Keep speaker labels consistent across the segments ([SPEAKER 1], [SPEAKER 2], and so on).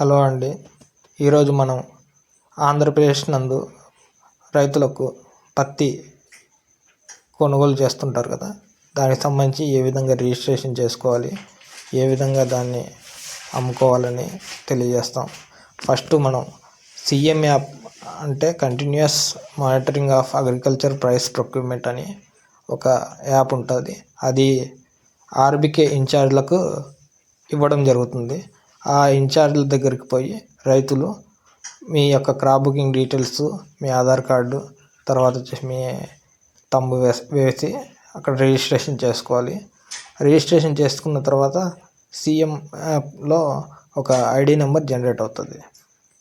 [SPEAKER 1] Hello అండి. ఈరోజు మనం ఆంధ్రప్రదేశ్ నందు రైతులకు పత్తి కొనుగోలు చేస్తుంటారు కదా. దానికి సంబంధించి ఏ విధంగా రిజిస్ట్రేషన్ చేసుకోవాలి ఏ విధంగా దాన్ని అమ్ముకోవాలని తెలియజేస్తాం. ఫస్ట్ మనం సిఎం యాప్ అంటే continuous monitoring of agriculture price procurement అని ఒక యాప్ ఉంటుంది. అది ఆర్బికే ఇన్ఛార్జ్లకు ఇవ్వడం జరుగుతుంది. ఆ ఇన్ఛార్జ్ల దగ్గరికి పోయి రైతులు మీ యొక్క క్రాప్ బుకింగ్ డీటెయిల్స్ మీ ఆధార్ కార్డు తర్వాత వచ్చేసి మీ తంబు వేసి వేసి అక్కడ రిజిస్ట్రేషన్ చేసుకోవాలి. రిజిస్ట్రేషన్ చేసుకున్న తర్వాత సీఎం యాప్లో ఒక ఐడి నెంబర్ జనరేట్ అవుతుంది.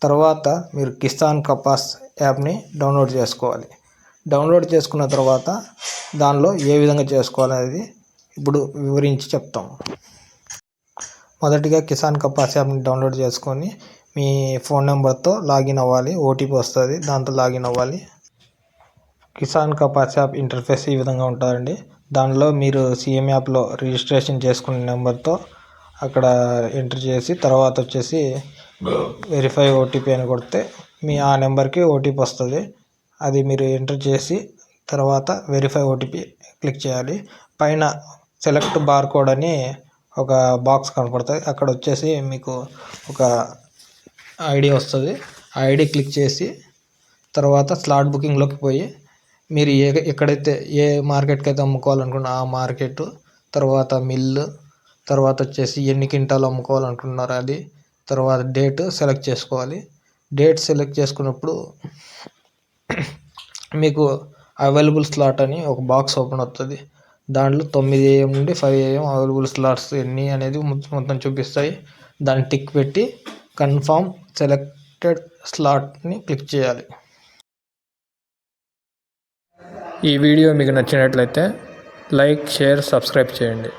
[SPEAKER 1] తర్వాత మీరు కిసాన్ కపాస్ యాప్ని డౌన్లోడ్ చేసుకోవాలి. డౌన్లోడ్ చేసుకున్న తర్వాత దానిలో ఏ విధంగా చేసుకోవాలనేది ఇప్పుడు వివరించి చెప్తాం మొదటిగా కిసాన్ కపాస్ యాప్ని డౌన్లోడ్ చేసుకొని మీ ఫోన్ నెంబర్తో లాగిన్ అవ్వాలి ఓటీపీ వస్తుంది దాంతో లాగిన్ అవ్వాలి. కిసాన్ కపాస్ యాప్ ఇంటర్ఫేస్ ఈ విధంగా ఉంటుందండి. దానిలో మీరు సీఎం యాప్లో రిజిస్ట్రేషన్ చేసుకున్న నెంబర్తో అక్కడ ఎంటర్ చేసి తర్వాత వచ్చేసి వెరిఫై ఓటీపీ అని కొడితే మీ ఆ నెంబర్కి ఓటీపీ వస్తుంది. అది మీరు ఎంటర్ చేసి తర్వాత వెరిఫై ఓటీపీ క్లిక్ చేయాలి. పైన సెలెక్ట్ బార్ కోడ్ అని ఒక బాక్స్ కనపడుతుంది అక్కడ వచ్చేసి మీకు ఒక ఐడి వస్తుంది. ఆ ఐడి క్లిక్ చేసి తర్వాత స్లాట్ బుకింగ్లోకి పోయి మీరు ఏ ఎక్కడైతే ఏ మార్కెట్కి అయితే అమ్ముకోవాలనుకున్న ఆ మార్కెట్ తర్వాత మిల్లు తర్వాత వచ్చేసి ఎన్ని క్వింటాలు అమ్ముకోవాలనుకుంటున్నారు అది తర్వాత డేట్ సెలెక్ట్ చేసుకోవాలి. డేట్ సెలెక్ట్ చేసుకున్నప్పుడు మీకు అవైలబుల్ స్లాట్ అని ఒక బాక్స్ ఓపెన్ అవుతుంది దాంట్లో తొమ్మిది ఏఎం నుండి ఫైవ్ ఏఎం అవైలబుల్ స్లాట్స్ ఎన్ని అనేది మొత్తం చూపిస్తాయి. దాన్ని టిక్ పెట్టి కన్ఫామ్ సెలెక్టెడ్ స్లాట్ని క్లిక్ చేయాలి.
[SPEAKER 2] ఈ వీడియో మీకు నచ్చినట్లయితే లైక్ షేర్ సబ్స్క్రైబ్ చేయండి.